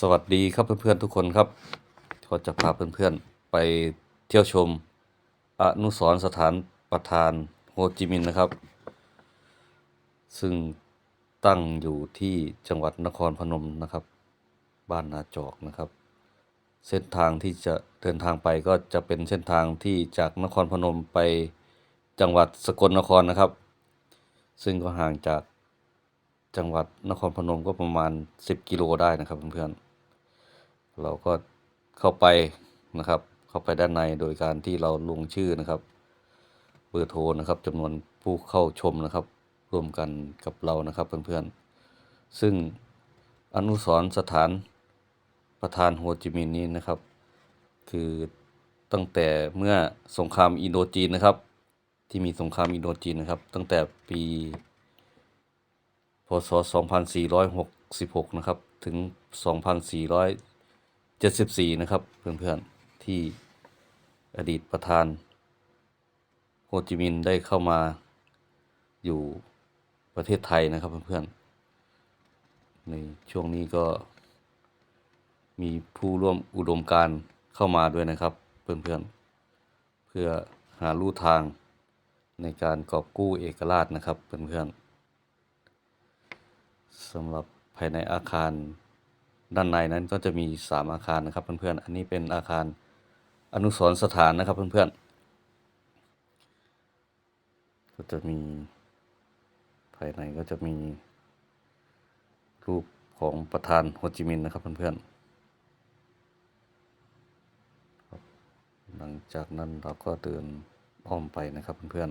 สวัสดีครับเพื่อนๆทุกคนครับก็จะพาเพื่อนๆไปเที่ยวชม อนุสรสถานประธานโฮจิมินห์นะครับ ซึ่งตั้งอยู่ที่จังหวัดนครพนมนะครับ บ้านนาจอกนะครับ เส้นทางที่จะเดินทางไปก็จะเป็นเส้นทางที่จากนครพนมไปจังหวัดสกลนครนะครับ ซึ่งก็ห่างจากจังหวัดนครพนมก็ประมาณ 10 กิโลได้นะครับเพื่อนๆ เราก็เข้าไปนะครับ เข้าไปด้านในโดยการที่เราลงชื่อนะครับ เบอร์โทรนะครับจำนวนผู้เข้าชมนะครับร่วมกันกับเรานะครับเพื่อนๆ ซึ่งอนุสรสถานประธานโฮจิมินห์นี้นะครับ คือตั้งแต่เมื่อสงครามอินโดจีนนะครับ ที่มีสงครามอินโดจีนนะครับ ตั้งแต่ปี พศ 2466 นะครับ ถึง 74 นะครับ เพื่อนๆ ที่อดีตประธานโฮจิมินห์ได้เข้ามาอยู่ประเทศไทยนะครับเพื่อนๆ ในช่วงนี้ก็มีผู้ร่วมอุดมการเข้ามาด้วยนะครับ เพื่อนๆ เพื่อหาลู่ทางในการกอบกู้เอกราชนะครับ เพื่อนๆสำหรับภายในอาคาร ด้านในนั้นก็จะมีสามอาคารนะครับเพื่อนๆ อันนี้เป็นอาคารอนุสรสถานนะครับเพื่อนๆ ก็จะมีภายในก็จะมีรูปของประธานโฮจิมินห์นะครับเพื่อนๆ หลังจากนั้นเราก็เดินอ้อมไปนะครับเพื่อน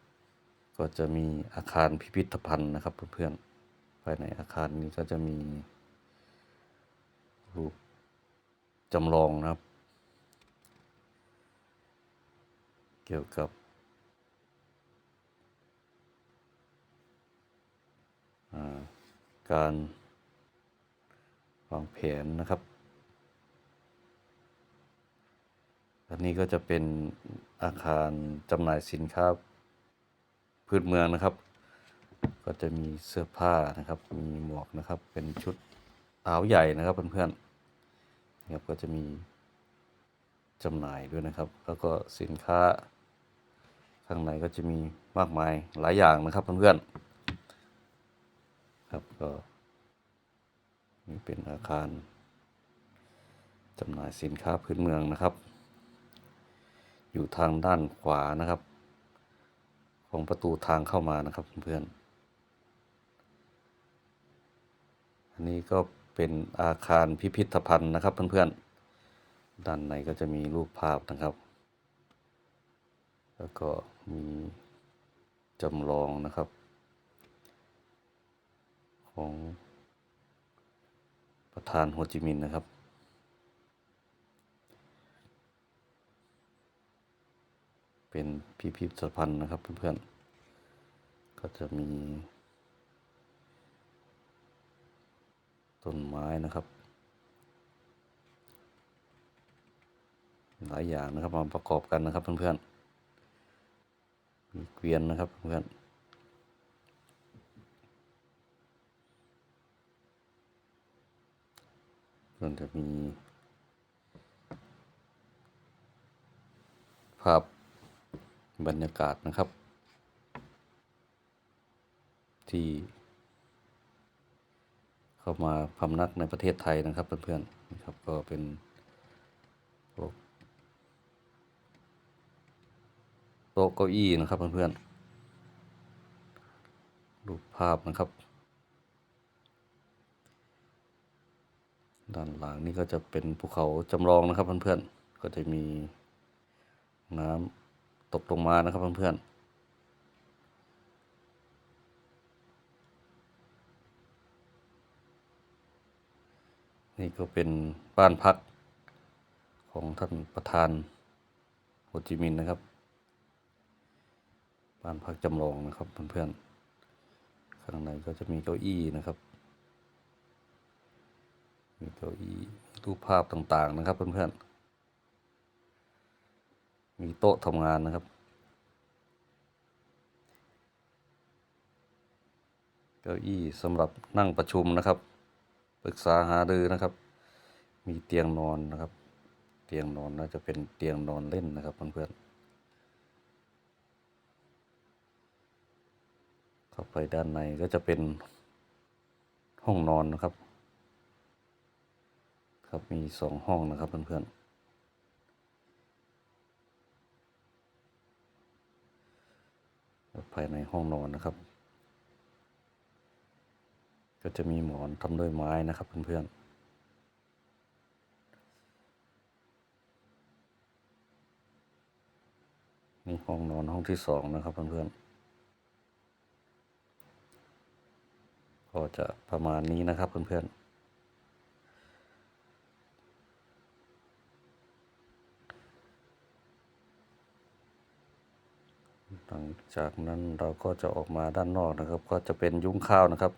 ๆ ก็จะมีอาคารพิพิธภัณฑ์นะครับเพื่อนๆ ภายในอาคารนี้ก็จะมี รูปจำลองนะครับ เกี่ยวกับการวางแผนนะครับ อันนี้ก็จะเป็นอาคารจำหน่ายสินค้าพื้นเมืองนะครับ ก็จะมีเสื้อผ้านะครับ มีหมวกนะครับ เป็นชุด ท้าวใหญ่นะครับเพื่อนๆนะครับก็จะมีจำหน่ายด้วยนะครับ แล้วก็สินค้าข้างในก็จะมีมากมายหลายอย่างนะครับเพื่อนๆครับก็นี่เป็นอาคารจำหน่ายสินค้าพื้นเมืองนะครับ อยู่ทางด้านขวานะครับ ของประตูทางเข้ามานะครับเพื่อนๆอันนี้ก็ เป็นอาคารพิพิธภัณฑ์นะครับเพื่อนๆ ด้านในก็จะมีรูปภาพนะครับ แล้วก็มีจำลองนะครับ ของประธานโฮจิมินห์นะครับเป็นพิพิธภัณฑ์นะครับเพื่อนๆ ก็จะมี ต้นไม้นะครับ หลายอย่างนะครับมาประกอบกันนะครับเพื่อนๆมีเกวียนนะครับเพื่อนส่วนจะมีภาพบรรยากาศนะครับ ที่ เข้ามาพำนักในประเทศไทยนะครับเพื่อนๆนะครับก็เป็นโต๊ะเก้าอี้นะครับเพื่อนๆรูปภาพนะครับ ด้านหลังนี่ก็จะเป็นภูเขาจำลองนะครับเพื่อนๆก็จะมีน้ำตกลงมานะครับเพื่อนๆ นี่ก็เป็นบ้านพักของท่านประธานโฮจิมินห์นะครับ บ้านพักจำลองนะครับเพื่อนๆ ข้างในก็จะมีเก้าอี้นะครับ มีเก้าอี้รูปภาพต่างๆนะครับเพื่อนๆ มีโต๊ะทำงานนะครับ เก้าอี้สำหรับนั่งประชุมนะครับ ปรึกษาหารือนะครับ มีเตียงนอนนะครับ เตียงนอนน่าจะเป็นเตียงนอนเล่นนะครับเพื่อนๆเข้าไปด้านในก็จะเป็นห้องนอนนะครับ ครับมีสองห้องนะครับเพื่อนๆภายในห้องนอนนะครับ ก็จะมีหมอนทำด้วยไม้นะครับเพื่อนๆนี่ห้องนอนห้องที่สองนะครับเพื่อนๆ ก็จะประมาณนี้นะครับเพื่อนๆ หลังจากนั้นเราก็จะออกมาด้านนอกนะครับ ก็จะเป็นยุ้งข้าวนะครับ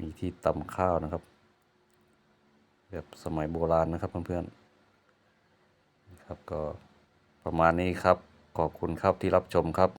มีที่ตำข้าวนะครับ แบบสมัยโบราณนะครับเพื่อนๆครับก็ประมาณนี้ครับ ขอบคุณครับที่รับชมครับ